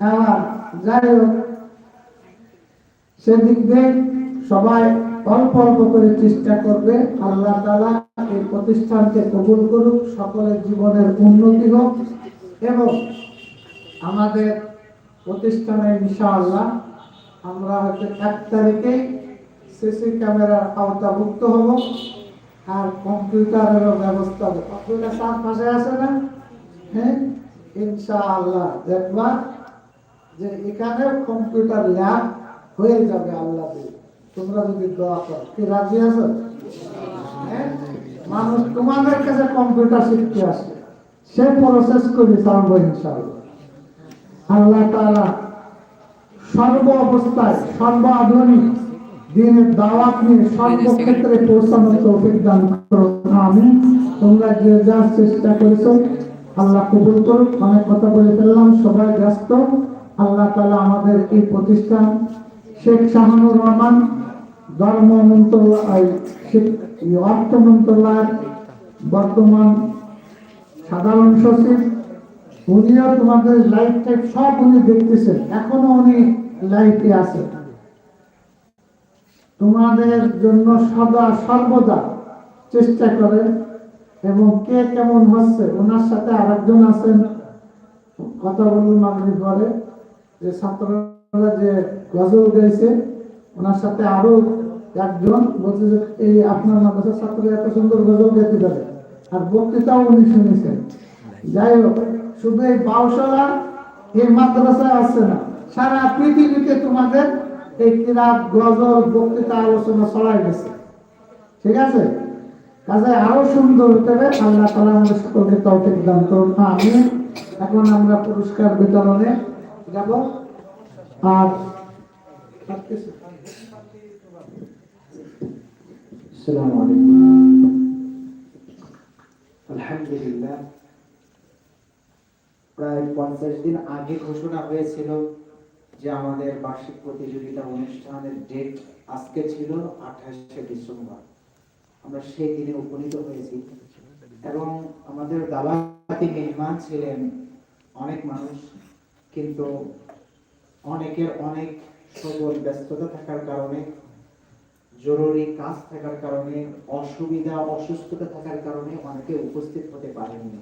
আর যাই হোক সেদিক সবাই অল্প অল্প করে চেষ্টা করবে, আল্লাহ তালা এই প্রতিষ্ঠানকে কবুল করুক, সকলের জীবনের উন্নতি হোক, এবং আমাদের প্রতিষ্ঠানে ইনশাআল্লাহ আমরা হয়তো এক তারিখেই সিসি ক্যামেরার আওতাভুক্ত হব, আর কম্পিউটারেরও ব্যবস্থা হবে। কম্পিউটার সাত পাশে আছে না? হ্যাঁ ইনশাআল্লাহ, দেখবা যে এখানে কম্পিউটার ল্যাব হয়ে যাবে আল্লাহ তোমরা যদি দোয়া করো। কি রাজি আছো? হ্যাঁ? মানুষ তোমাদের কাছে কম্পিউটার শিখতে আসে। সে প্রসেস করে চালবো ইনশাআল্লাহ। আল্লাহ তাআলা সর্ব অবস্থায়, সর্ব আধুনিক দিনের দাওয়াত নিয়ে সর্বক্ষেত্রে পৌঁছানোর তৌফিক দান করো। আমি তোমরা যে যা চেষ্টা করেছ, আল্লাহ কবুল করুক। অনেক কথা বলে ফেললাম। সবাই ব্যস্ত। আল্লাহ তালা আমাদের এই প্রতিষ্ঠান শেখ শাহানুর রহমান ধর্ম মন্ত্রণালয় অর্থ মন্ত্রণালয়ের বর্তমান সাধারণ সচিব উনিও তোমাদের লাইফ টাইপ সব উনি দেখতেছেন। এখনও উনি লাইফে আছে তোমাদের জন্য সদা সর্বদা চেষ্টা করে এবং কে কেমন হচ্ছে, ওনার সাথে আরেকজন আছেন, কথা বলুন আপনি পরে। যে ছাত্ররা যে গজল গাইছে, ওনার সাথে আরও একজন বলছে যে, এই আপনার মাদ্রাসার ছাত্র এত সুন্দর গজল গাইতে পারে। আর বক্তৃতাও উনি শুনেছেন। যাই হোক, শুধু এই বাউশালা এই মাদ্রাসায় আছে না, সারা পৃথিবীতে তোমাদের এই কিরাত গজল, বক্তৃতা, আলোচনা ছড়াই গেছে ঠিক আছে? কাজে আরও সুন্দর হতে হবে আল্লাহ তালা আমাদের সকলকে তৌফিক দান করুন আমি এখন আমরা পুরস্কার বিতরণে যাব আর আর কিছু? السلام عليكم আলহামদুলিল্লাহ প্রায় পঞ্চাশ দিন আগে ঘোষণা হয়েছিল যে আমাদের বার্ষিক প্রতিযোগিতা অনুষ্ঠানের ডেট আজকে ছিল আঠাশে ডিসেম্বর আমরা সেই দিনে উপনীত হয়েছি এবং আমাদের দাওয়াতি মেহমান ছিলেন অনেক মানুষ কিন্তু অনেকের অনেক সবল ব্যস্ততা থাকার কারণে, জরুরি কাজ থাকার কারণে, অসুবিধা, অসুস্থতা থাকার কারণে অনেকে উপস্থিত হতে পারেননি।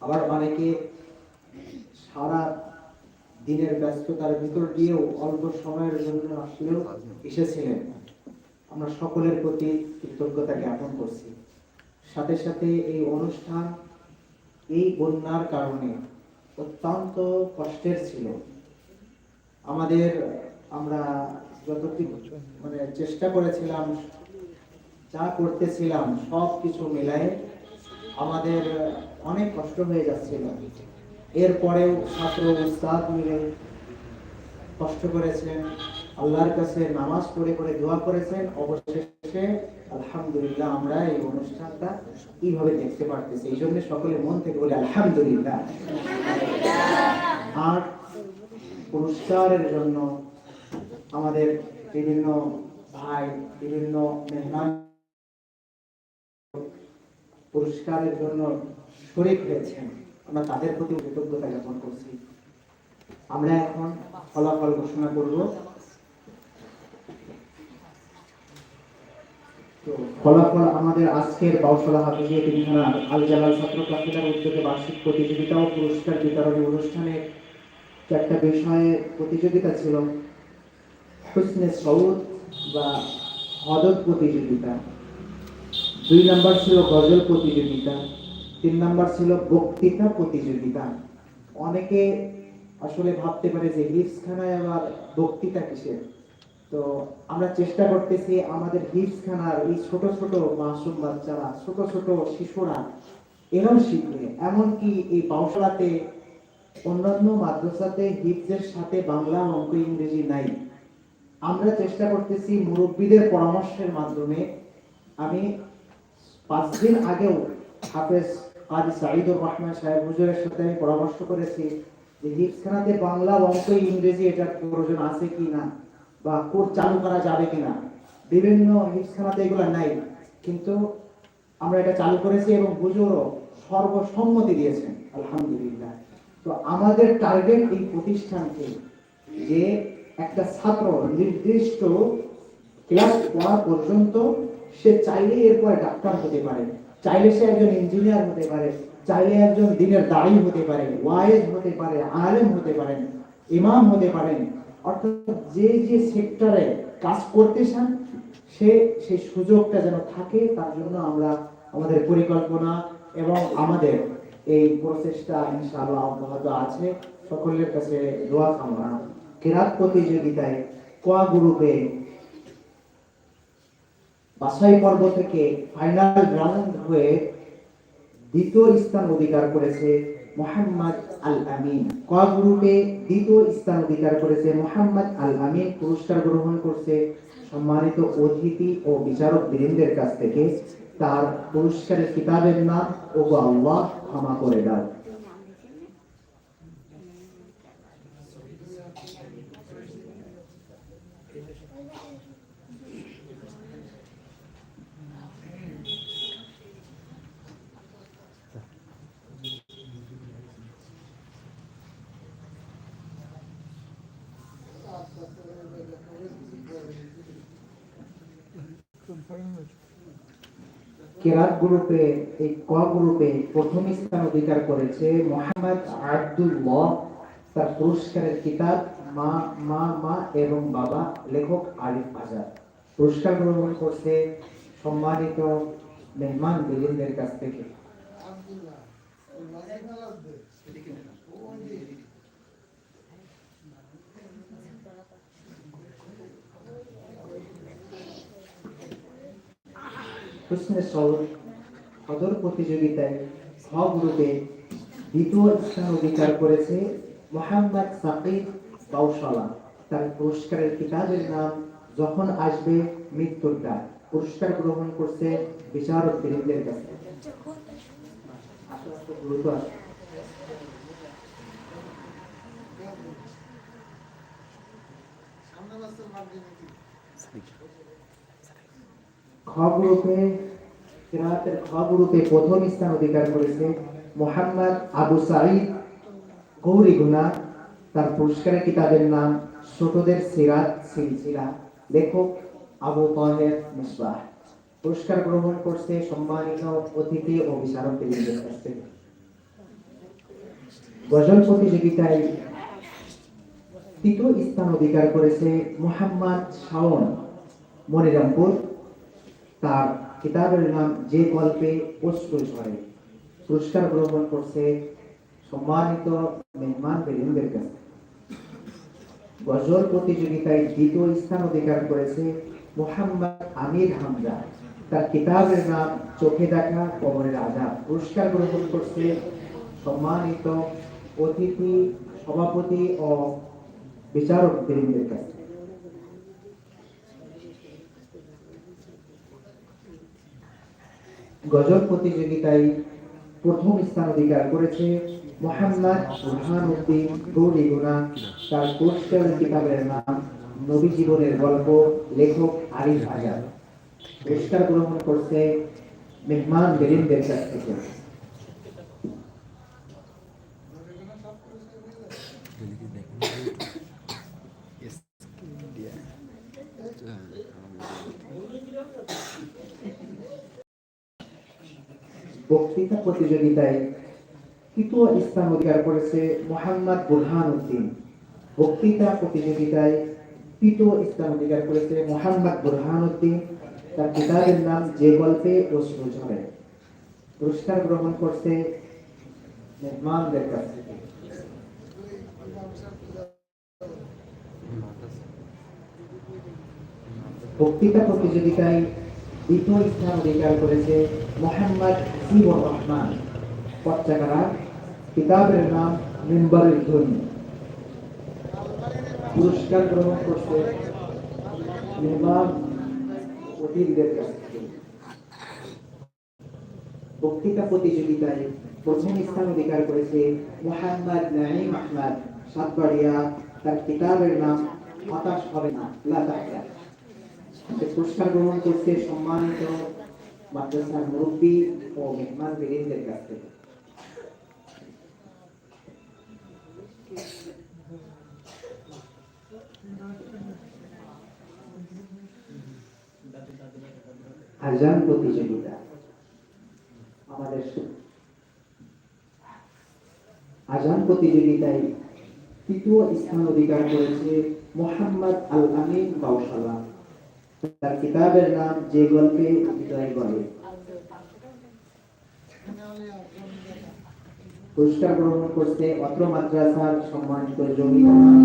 আবার অনেকে সারা দিনের ব্যস্ততার ভিতর দিয়েও অল্প সময়ের জন্য আসলেও এসেছিলেন। আমরা সকলের প্রতি কৃতজ্ঞতা জ্ঞাপন করছি। সাথে সাথে এই অনুষ্ঠান, এই বন্যার কারণে অত্যন্ত কষ্টের ছিল। আমাদের, আমরা যতটুকু মানে চেষ্টা করেছিলাম, যা করতেছিলাম সব কিছু মিলাই আমাদের অনেক কষ্ট হয়ে যাচ্ছিল। এরপরেও ছাত্র উস্তাদ মিলে কষ্ট করেছেন, আল্লাহর কাছে নামাজ পড়ে করে দোয়া করেছেন, অবশেষে আলহামদুলিল্লাহ আমরা এই অনুষ্ঠানটা এইভাবে দেখতে পারতেছি। এই জন্য সকলে মন থেকে বলে আলহামদুলিল্লাহ। পুরস্কারের জন্য আমাদের বিভিন্ন ভাই, বিভিন্ন মেহমান পুরস্কারের জন্য শরীর হয়েছেন। আমরা তাদের প্রতি কৃতজ্ঞতা জ্ঞাপন করছি। আমরা এখন ফলাফল ঘোষণা করব। ফলাফল আমাদের আজকের বাউসলা হাফিজিয়া তিনখানা আল জালাল ছাত্র কাফিলার উদ্যোগে বার্ষিক প্রতিযোগিতা ও পুরস্কার বিতরণী অনুষ্ঠানে চারটা বিষয়ে প্রতিযোগিতা ছিল, হুসনে সৌদ বা হদত প্রতিযোগিতা। দুই নাম্বার ছিল গজল প্রতিযোগিতা, তিন নাম্বার ছিল বক্তৃতা প্রতিযোগিতা। অনেকে আসলে ভাবতে পারে যে হিপস খানায় আবার বক্তৃতা কিসের? তো আমরা চেষ্টা করতেছি আমাদের হিপস খানার এই ছোট ছোট মাসুম বাচ্চারা, ছোট ছোট শিশুরা এরাও শিখবে এমনকি এই বাউশালাতে অন্যান্য মাদ্রাসাতে হিপসের সাথে বাংলা অঙ্ক ইংরেজি নাই। আমরা চেষ্টা করতেছি মুরব্বীদের পরামর্শের মাধ্যমে। আমি পাঁচ দিন আগেও হাফেজ কাজী সাইদুর রহমান সাহেব হুজুরের সাথে আমি পরামর্শ করেছি যে হিপসখানাতে বাংলা অঙ্ক ইংরেজি এটার প্রয়োজন আছে কি না বা কোর্স চালু করা যাবে কিনা বিভিন্ন হিপসখানাতে এগুলো নাই, কিন্তু আমরা এটা চালু করেছি এবং হুজুরও সর্বসম্মতি দিয়েছেন, আলহামদুলিল্লাহ। তো আমাদের টার্গেট এই প্রতিষ্ঠানকে যে একটা ছাত্র নির্দিষ্ট ক্লাস পড়া পর্যন্ত সে চাইলে এরপরে ডাক্তার হতে পারে। চাইলে সে একজন ইঞ্জিনিয়ার হতে পারে, চাইলে একজন দিনের দায়ী হতে পারে ওয়াইজ হতে পারে, আলেম হতে পারেন ইমাম হতে পারেন অর্থাৎ যে যে সেক্টরে কাজ করতে চান, সে সেই সুযোগটা যেন থাকে, তার জন্য আমরা আমাদের পরিকল্পনা এবং আমাদের এই প্রচেষ্টা ইনশাআল্লাহ অব্যাহত আছে। সকলের কাছে দোয়া কামনা। কেরাত প্রতিযোগিতায় কোয়া গ্রুপে বাছাই পর্ব থেকে ফাইনাল রাউন্ড হয়ে দ্বিতীয় স্থান অধিকার করেছে মোহাম্মদ আল আমিন ক গ্রুপে দ্বিতীয় স্থান অধিকার করেছে মোহাম্মদ আল আমিন পুরস্কার গ্রহণ করছে সম্মানিত অতিথি ও বিচারক বীরেন্দ্রের কাছ থেকে। তার পুরস্কারের কিতাবের নাম ও আল্লাহ ক্ষমা করে দাও। কেরাত গ্রুপে এই ক গ্রুপে প্রথম স্থান অধিকার করেছে মোহাম্মদ আব্দুল্লাহ। তার পুরস্কারের কিতাব মা মা মা এবং বাবা লেখক আলিফ আজাদ। পুরস্কার গ্রহণ করছে সম্মানিত মেহমান বিলিনদের কাছ থেকে। হুসনে সদর প্রতিযোগিতায় ছ গ্রুপে দ্বিতীয় স্থান অধিকার করেছে মোহাম্মদ সাকিব বাউশালা তার পুরস্কারের কিতাবের নাম যখন আসবে মৃত্যুর ডাক। পুরস্কার গ্রহণ করছে বিচারক বীরেন্দ্রের কাছে। আস্তে আসো। কিরাতের খ প্রথম স্থান অধিকার করেছে মোহাম্মদ আবু সাঈদ। গৌরী গুনা তার পুরস্কারের কিতাবের নাম ছোটদের সিরাত সিলসিলা। লেখক আবু তাহের মিসবাহ। পুরস্কার গ্রহণ করছে সম্মানিত অতিথি ও বিচারক থেকে গজল প্রতিযোগিতায় তৃতীয় স্থান অধিকার করেছে মোহাম্মদ শাওন, মনিরামপুর। তার কিতাবের নাম যে গল্পে অশ্রু ঝরে পুরস্কার গ্রহণ করছে সম্মানিত মেহমান বেরিনদের কাছে। গজল প্রতিযোগিতায় দ্বিতীয় স্থান অধিকার করেছে মোহাম্মদ আমির হামজা। তার কিতাবের নাম চোখে দেখা, কবরের আজাব। পুরস্কার গ্রহণ করছে সম্মানিত অতিথি, সভাপতি ও বিচারক বৃন্দের কাছে। গজল প্রতিযোগিতায় প্রথম স্থান অধিকার করেছে মোহাম্মদ বুরহান গৌরী গৌরীগুনা তার পুরস্কার কিতাবের নাম নবী জীবনের গল্প লেখক আরিফ আজাদ পুরস্কার গ্রহণ করছে মেহমান বেরিনদের কাছ থেকে। বক্তৃতা প্রতিযোগিতায় তৃতীয় স্থান অধিকার করেছে মোহাম্মদ বুরহান উদ্দিন। বক্তৃতা প্রতিযোগিতায় তৃতীয় স্থান অধিকার করেছে মোহাম্মদ বুরহান উদ্দিন। তার কিতাবের নাম যে গল্পে অশ্রু ঝরে। পুরস্কার গ্রহণ করছে মেহমানদের কাছ থেকে। বক্তৃতা প্রতিযোগিতায় দ্বিতীয় স্থান অধিকার করেছে মোহাম্মদ হাসিবুর রহমান। পচ্চাকারা কিতাবের নাম মিম্বারের ধ্বনি পুরস্কার গ্রহণ করছে মেহমান অতিথিদের কাছ থেকে। বক্তৃতা প্রতিযোগিতায় প্রথম স্থান অধিকার করেছে মোহাম্মদ নাইম আহমদ। সাতবাড়িয়া তার কিতাবের নাম হতাশ হবে না, লা যে পুরস্কার গ্রহণ করছে সম্মানিত মাদ্রাসার মুরব্বী ও মেহমান বিরিন্দের কাছ থেকে আজান প্রতিযোগিতা আমাদের আজান প্রতিযোগিতায় তৃতীয় স্থান অধিকার করেছে মোহাম্মদ আল আমিন বাউসাল্লাহ তার কিতাবের নাম যে গল্পে হৃদয় গলে পুরস্কার গ্রহণ করতে অত্র মাদ্রাসার সম্মানিত জমিদার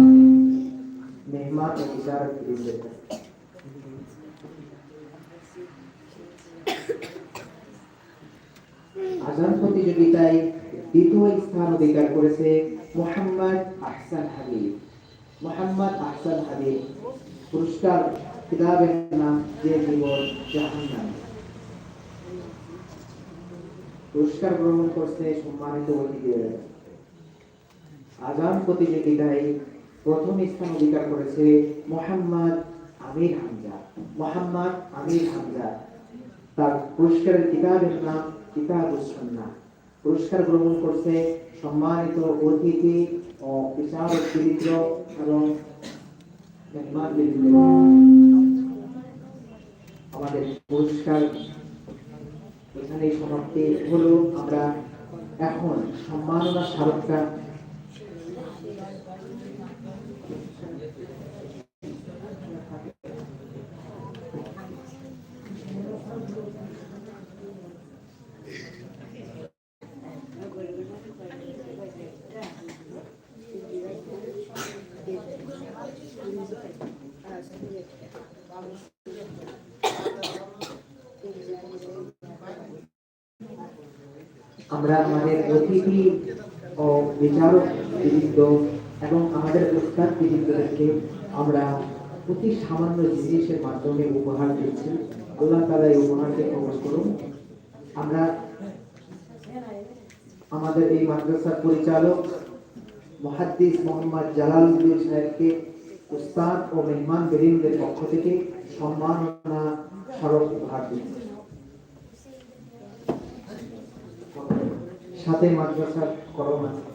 মেহমান ও বিচারক আজান প্রতিযোগিতায় দ্বিতীয় স্থান অধিকার করেছে মোহাম্মদ আহসান হাবিব মোহাম্মদ আহসান হাবিব পুরস্কার কিতাবের নাম যে জীবন জাহান্নাম পুরস্কার গ্রহণ করছে সম্মানিত অতিথিরা আজান প্রতিযোগিতায় প্রথম স্থান অধিকার করেছে মোহাম্মদ আমির হামজা মোহাম্মদ আমির হামজা তার পুরস্কারের কিতাবের নাম কিতাব সুন্নাহ পুরস্কার গ্রহণ করছে সম্মানিত অতিথি ও বিচারক চরিত্র এবং। আমাদের পুরস্কার এখানেই সমাপ্তি হলো। আমরা এখন সম্মাননা স্মারকটা আমরা আমাদের অতিথি ও বিচারক বৃন্দ এবং আমাদের উস্তাদ বৃন্দদেরকে আমরা অতি সামান্য জিনিসের মাধ্যমে উপহার দিচ্ছি। আল্লাহ তালা এই উপহারকে কবল করুন। আমরা আমাদের এই মাদ্রাসার পরিচালক মহাদ্দিস মোহাম্মদ জালালউদ্দিন সাহেবকে উস্তাদ ও মেহমান বৃন্দের পক্ষ থেকে সম্মাননা স্মারক উপহার দিচ্ছি। সাথে মাদ্রাসার আছে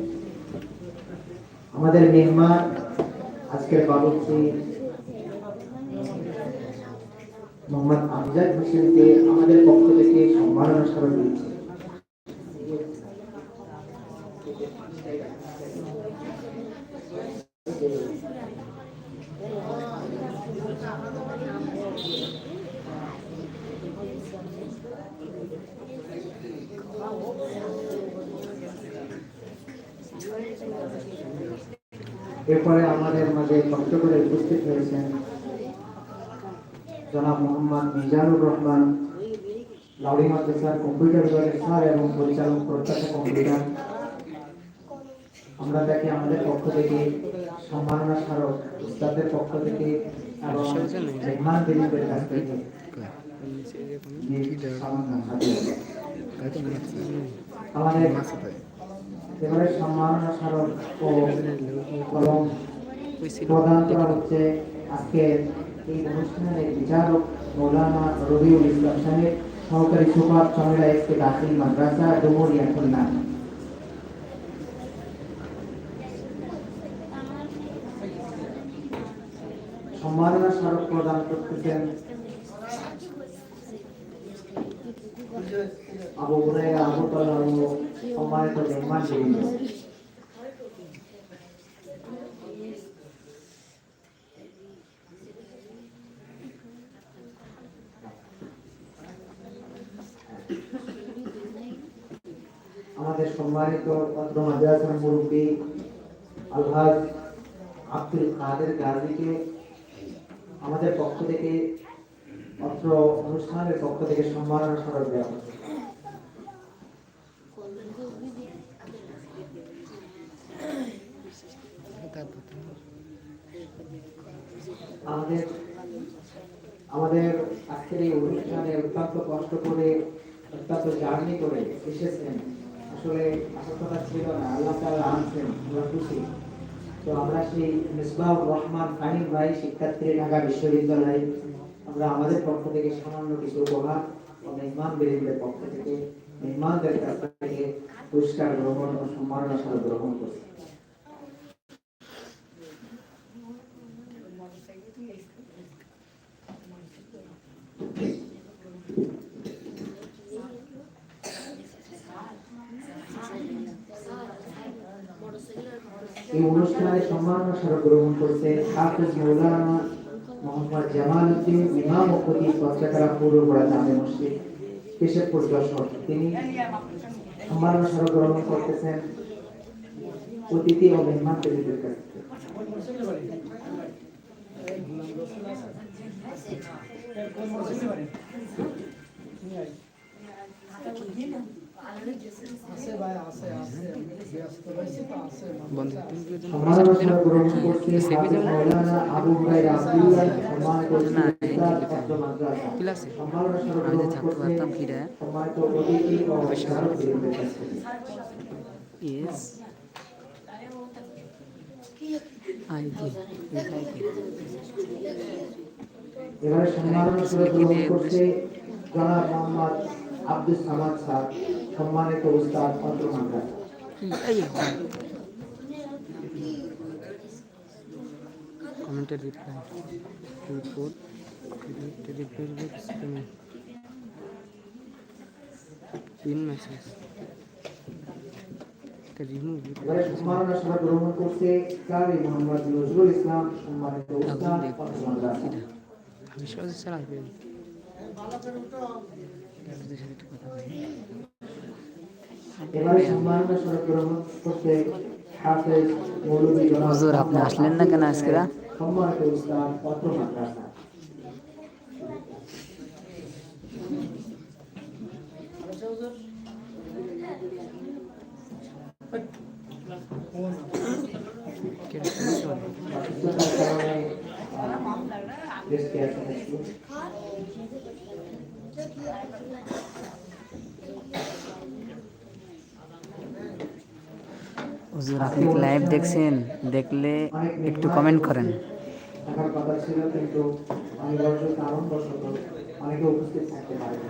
আমাদের মেহমান আজকের বাবুর্চি মোহাম্মদ আমজাদ হোসেনকে আমাদের পক্ষ থেকে সম্মাননা স্মারক দিচ্ছে। এরপরে আমাদের মাঝে কষ্ট করে উপস্থিত হয়েছেন জনাব মোহাম্মদ মিজানুর রহমান, লাউড়ি মাদ্রাসার কম্পিউটার বিভাগের স্যার এবং পরিচালক প্রত্যাশা কম্পিউটার আমরা তাকে আমাদের পক্ষ থেকে সম্মাননা স্মারক উস্তাদের পক্ষ থেকে এবং মেহমান দিলীপের কাছ থেকে আমাদের এবারে সম্মাননা স্মারক ও কলম প্রদান করা হচ্ছে আজকে এই অনুষ্ঠানের বিচারক মৌলানা রবিউল ইসলাম সাহেব, সহকারী সুপার চমেরা এসকে দাখিল মাদ্রাসা, ডুমুরিয়া, খুলনা। সম্মাননা স্মারক প্রদান করতেছেন আবু হুরায়রা আবু আমাদের সম্মানিত পত্র মাদ্রাসার মুরব্বী আলহাজ আব্দুল কাদের গাজীকে আমাদের পক্ষ থেকে অত্র অনুষ্ঠানের পক্ষ থেকে সম্মাননা স্মারক দেওয়া আমাদের আমাদের আজকের এই অনুষ্ঠানে অত্যন্ত কষ্ট করে, অত্যন্ত জার্নি করে এসেছেন। আসলে আসার কথা ছিল না, আল্লাহ তাআলা আনছেন, আমরা খুশি। তো আমরা সেই মিসবাহুর রহমান ফাহিম ভাই, শিক্ষার্থী ঢাকা বিশ্ববিদ্যালয়ে আমরা আমাদের পক্ষ থেকে সামান্য কিছু উপহার ও মেহমান বেরিদের পক্ষ থেকে, মেহমানদের কাছ থেকে পুরস্কার গ্রহণ ও সম্মাননা স্বরূপ গ্রহণ করছি। এই অনুষ্ঠানে সম্মাননা স্মারক গ্রহণ করছেন হাফিজ মৌলানা মোহাম্মদ জামাল উদ্দিন ইমাম ও খতিব পত্রিকারা পূর্বপাড়া জামে মসজিদ কেশবপুর যশোর তিনি সম্মাননা স্মারক গ্রহণ করতেছেন অতিথি ও মেহমান ব্যক্তিদের কাছ আছে ভাই আছে আছে ব্যস্ত রয়েছে তো আছে সম্মাননা স্মারক গ্রহণ করছেন হাফিজ মৌলানা আবু হুরায়রা আব্দুল্লাহ সম্মানিত উস্তাদ ছাত্র মাদ্রাসা ক্লাসে সম্মাননা স্মারক আমি যে গ্রহণ থাকতে করছেন পারতাম ফিরে সম্মানিত অতিথি ও মেহমান ব্যক্তিদের কাছ থেকে ইয়েস আইডি এবারে সম্মাননা স্মারক গ্রহণ করছে জনাব মোহাম্মদ আব্দুল সামাদ স্যার সম্মানিত উস্তাদ ছাত্র মাদ্রাসা কমেন্টে reply report pin message remove এবারে সম্মাননা স্মারক গ্রহণ করছে কারি মোহাম্মদ নজরুল ইসলাম সম্মানিত উস্তাদ ছাত্র মাদ্রাসা বিশ্বাস চালাবে সাথে একটু কথা বলি এবারে সম্মাননা স্মারক গ্রহণ করছে হাফেজ মৌলভী জনাব হুজুর, আপনি আসলেন না কেন আজকে রা? সম্মানিত উস্তাদ হুজুর আপনি কি লাইভ দেখছেন দেখলে একটু কমেন্ট করেন থাকার কথা ছিল কিন্তু অনিবার্য কারণবশত অনেকে উপস্থিত থাকতে পারে না।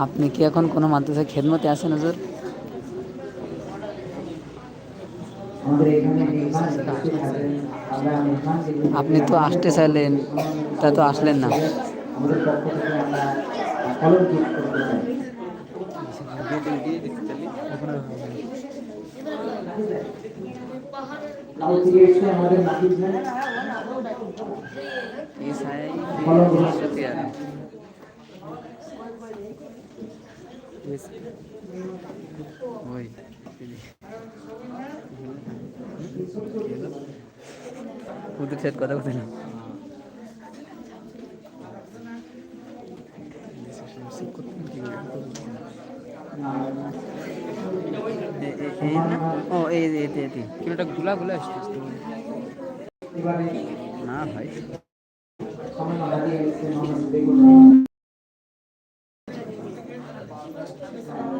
আপনি কি এখন কোনো মাদ্রাসা খেদমতে আছেন হুজুর? আপনি তো আসতে চাইলেন তা তো আসলেন না। আমাদের পক্ষ থেকে আমরা কলম গিফট করতে চাই কাল থেকে এসে আমাদের নাকিব ভাই কলম gift ওই ওদের সাথে কথা বলতে না। ও এই এই এই কিলোটা গুলা গুলা আসছে না ভাই সময় হারিয়ে গেছে মোহাম্মদ বেগুন এবারে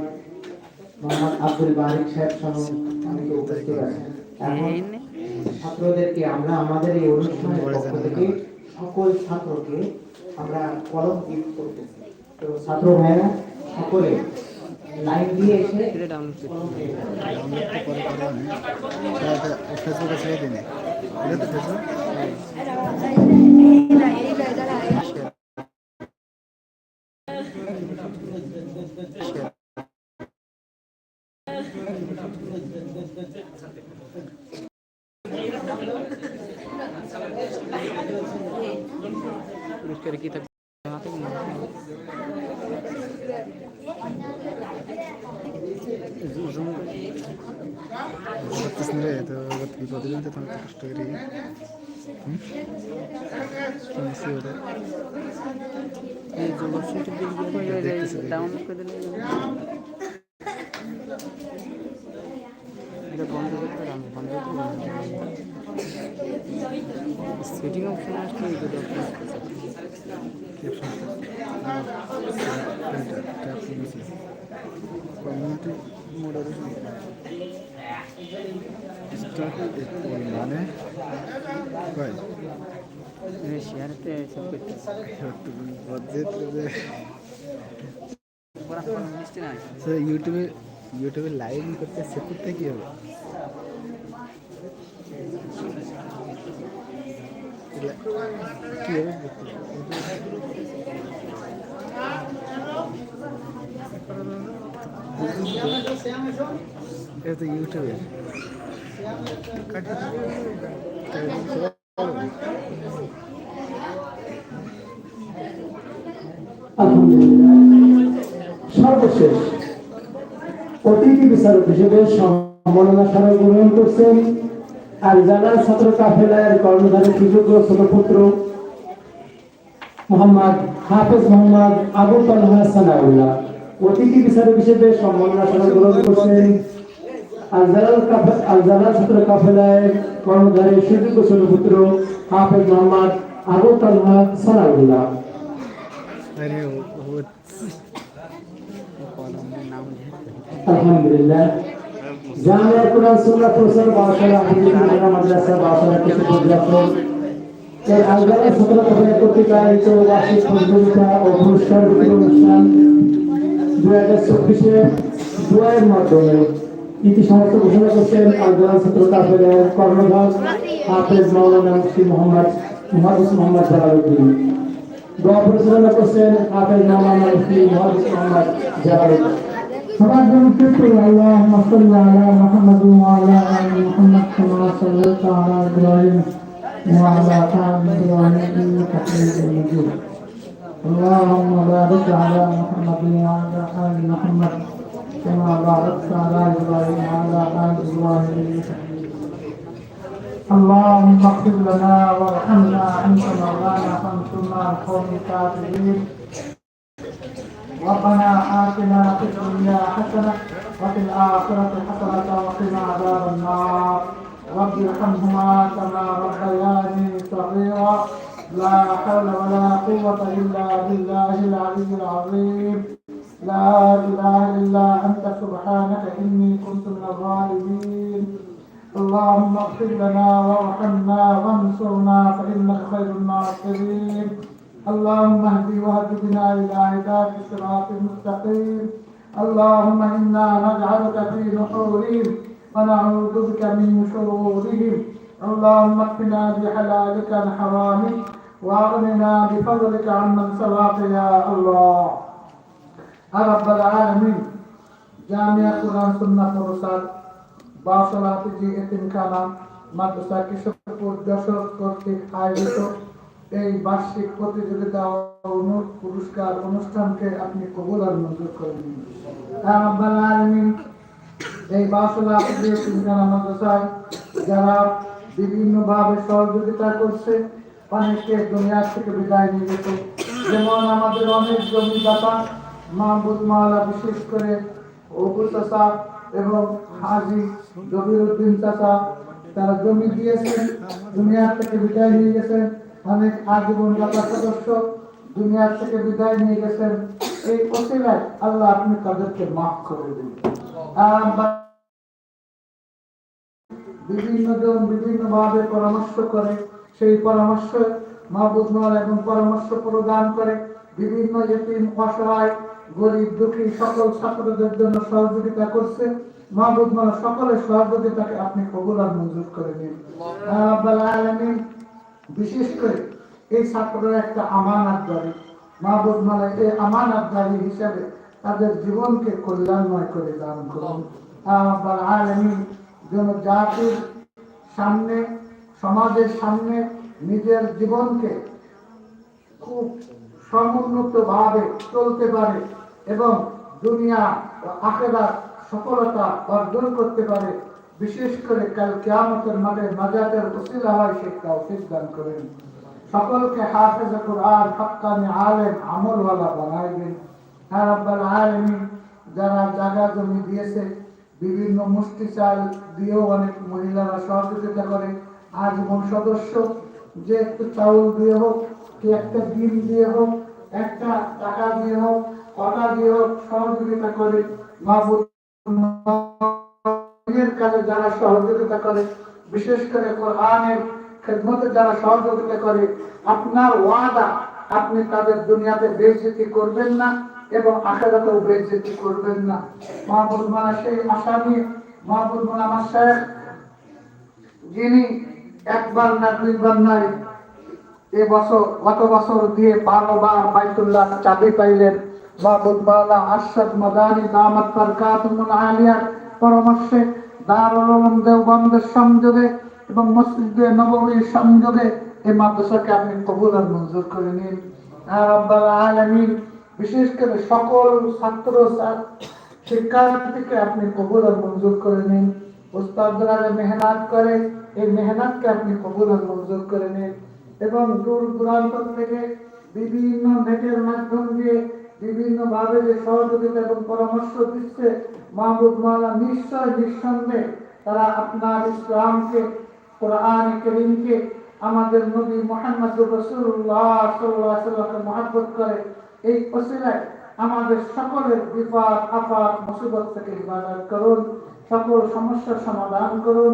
মোহাম্মদ আব্দুল বারিক সাহেব সহ অনেকে উপস্থিত আছেন। এখন ছাত্রদেরকে আমরা আমাদের এই অনুষ্ঠানের পক্ষ থেকে সকল ছাত্রকে আমরা কলম গিফট করতেছি। তো ছাত্র ভাইরা সকলে লাইন দিয়ে এসে ডাউনলোড কলম ফেসবুকে ছেড়ে দিন এটা তো ফেসবুক করে কি থাকবে হাতে জুম করতেছেন রে তো কি প্রতিদিন তো তোমার কষ্ট করি হুম? শুনছি ওটা এই জুম শুনতে দেখতেছি, ডাউনলোড করে দিলে এটা বন্ধ করতে হবে বন্ধ করতে সেটিং অপশন আসলে এই করে কমিউনিটি মডারেশন স্টার্ট মানে কয় শেয়ারতে সব করতে বদ্ধের পড়া পড়া মিষ্টি না সো ইউটিউবে ইউটিউবে লাইভ করতে করতে কি হবে কি হবে এটা সর্বশেষ অতিথি বিচারক হিসেবে সম্মাননা স্মারক গ্রহণ করছেন আলজানা ছাত্র কাফেলার কর্মধারী সুযোগ্য ছোটপুত্র মোহাম্মদ হাফেজ মোহাম্মদ আবু তলহা সানাউল্লাহ অতিথি বিচারক হিসেবে সম্মাননা গ্রহণ করছেন আলজানা ছাত্র কাফেলায় কর্মধারী সুযোগ্য ছোটপুত্র হাফেজ মোহাম্মদ আবু সানাউল্লাহ আলহামদুলিল্লাহ। জামিয়া কুরআন সুন্নাহ প্রচার বাসারা হাদিস মাদ্রাসা বাসারা কিছু পর্যাপ্ত। এর আলগারা ছাত্র কর্মী কর্তৃক আয়োজিত বার্ষিক প্রতিযোগিতা ও পুরস্কার অনুষ্ঠান দুই হাজার চব্বিশে দুয়ের মাধ্যমে। ইতি সমাপ্ত ঘোষণা করছেন আলগারা ছাত্র কাফেলের কর্ণধার হাফেজ মাওলানা মুফতি মোহাম্মদ মুহাদ্দিস মোহাম্মদ জালালউদ্দিন। দোয়া পরিচালনা করছেন হাফেজ মাওলানা মুফতি মুহাদ্দিস মোহাম্মদ জালালউদ্দিন। সবার জন্য কিন্তু اللهم صل على محمد وعلى ال محمد كما صليت على ابراهيم وعلى ال ابراهيم انك حميد مجيد اللهم بارك على محمد وعلى ال محمد كما باركت على ابراهيم وعلى ال ابراهيم انك حميد مجيد اللهم اغفر لنا وارحمنا انت مولانا فانصرنا على القوم الكافرين ربنا آتنا في الدنيا حسنة وفي الآخرة حسنة وقنا عذاب النار. رب ارحمهما كما ربياني صغيرا. لا حول ولا قوة إلا بالله العلي العظيم. لا إله إلا أنت سبحانك إني كنت من الظالمين. اللهم اغفر لنا وارحمنا وانصرنا فإنك خير الناصرين اللهم اهدي واهد بنا الى هداك الصراط المستقيم اللهم انا نجعلك في نحورهم ونعوذ بك من شرورهم اللهم اكفنا بحلالك عن حرامك واغننا بفضلك عمن سواك يا الله يا رب العالمين জামিয়া কোরআন সুন্নাহ প্রসাদ বাসলাতে যে এতিমখানা মাদ্রাসা কিশোরপুর যশোর কর্তৃক আয়োজিত এই বার্ষিক প্রতিযোগিতা পুরস্কার অনুষ্ঠানকে আপনি কবুল আর মঞ্জুর করে নিন হ্যাঁ রাব্বাল এই বাসলা মাদ্রাসায় যারা বিভিন্নভাবে সহযোগিতা করছে অনেককে দুনিয়া থেকে বিদায় নিয়ে গেছে। যেমন আমাদের অনেক জমিদাতা মাহবুদ মাওলা বিশেষ করে অবু চাচা এবং হাজি জবির উদ্দিন চাচা, তারা জমি দিয়েছেন দুনিয়ার থেকে বিদায় নিয়ে গেছেন। অনেক আজীবন দাতা সদস্য দুনিয়ার থেকে বিদায় নিয়ে গেছেন। এই অসিলায় আল্লাহ আপনি তাদেরকে মাফ করে দিন। বিভিন্ন জন বিভিন্ন ভাবে পরামর্শ করে সেই পরামর্শ মাহবুদ মাল এবং পরামর্শ প্রদান করে। বিভিন্ন অসহায় গরিব দুঃখী সকল ছাত্রদের জন্য সহযোগিতা করছে। মাহবুদ মাল সকলের সহযোগিতাকে আপনি কবুল আর মঞ্জুর করে নিন। আলামিন বিশেষ করে এই ছাত্ররা একটা আমানাতদারি মাহবুব মালা এই আমানাতদারি হিসাবে তাদের জীবনকে কল্যাণময় করে দান করুন। যেন জাতির সামনে, সমাজের সামনে নিজের জীবনকে খুব সমুন্নত ভাবে চলতে পারে এবং দুনিয়া আখেরা সফলতা অর্জন করতে পারে। বিশেষ করে কাল কিয়ামতের মাঠে নাজাতের উসিলা হয়, সে তৌফিক দান করেন। সকলকে হাফেজ কোরআন, হাক্কানি আলেম, আমলওয়ালা বানায় দিন। হ্যাঁ রাব্বাল আলামিন, যারা জায়গা জমি দিয়েছে, বিভিন্ন মুষ্টি চাল দিয়েও অনেক মহিলারা সহযোগিতা করে। আজীবন সদস্য, যে একটু চাউল দিয়ে হোক, কি একটা ডিম দিয়ে হোক, একটা টাকা দিয়ে হোক, কটা দিয়ে হোক, সহযোগিতা করে। মাহবুব দিনের কাজে যারা সহযোগিতা করে, বিশেষ করে কোরআনের খেদমতে যারা সহযোগিতা করে, আপনার ওয়াদা, আপনি তাদের দুনিয়াতে বেইজ্জতি করবেন না এবং আখেরাতেও বেইজ্জতি করবেন না। মাহবুব মানা সেই আশা নিয়ে মাহবুব মানা সাহেব যিনি একবার না দুইবার নয়, এ বছর, গত বছর দিয়ে বারো বার বাইতুল্লাহ চাবি পাইলেন। মাহবুব মাওলা আরশাদ মাদানী, দামাত বরকাতুল আলিয়ার পরামর্শে দারুল দেওবন্দের সংযোগে এবং মসজিদে নববীর সংযোগে এই মাদ্রাসাকে আপনি কবুল আর মঞ্জুর করে নিন। আর রব্বাল আলামিন, বিশেষ করে সকল ছাত্র শিক্ষার্থীকে আপনি কবুল আর মঞ্জুর করে নিন। যে মেহনত করে, এই মেহনতকে আপনি কবুল আর মঞ্জুর করে নিন। এবং দূর দূরান্ত থেকে বিভিন্ন নেটের মাধ্যম দিয়ে বিভিন্ন ভাবে যে সহযোগিতা এবং পরামর্শ দিচ্ছে মাহবুব মাওলা, নিশ্চয় নিঃসন্দেহে তারা আপনার ইসলামকে, কোরআন করিমকে, আমাদের নবী মোহাম্মদ রসুল্লাহ মহাব্বত করে, এই অসিলায় আমাদের সকলের বিপদ আপাত মুসিবত থেকে ইবাদত করুন, সকল সমস্যার সমাধান করুন।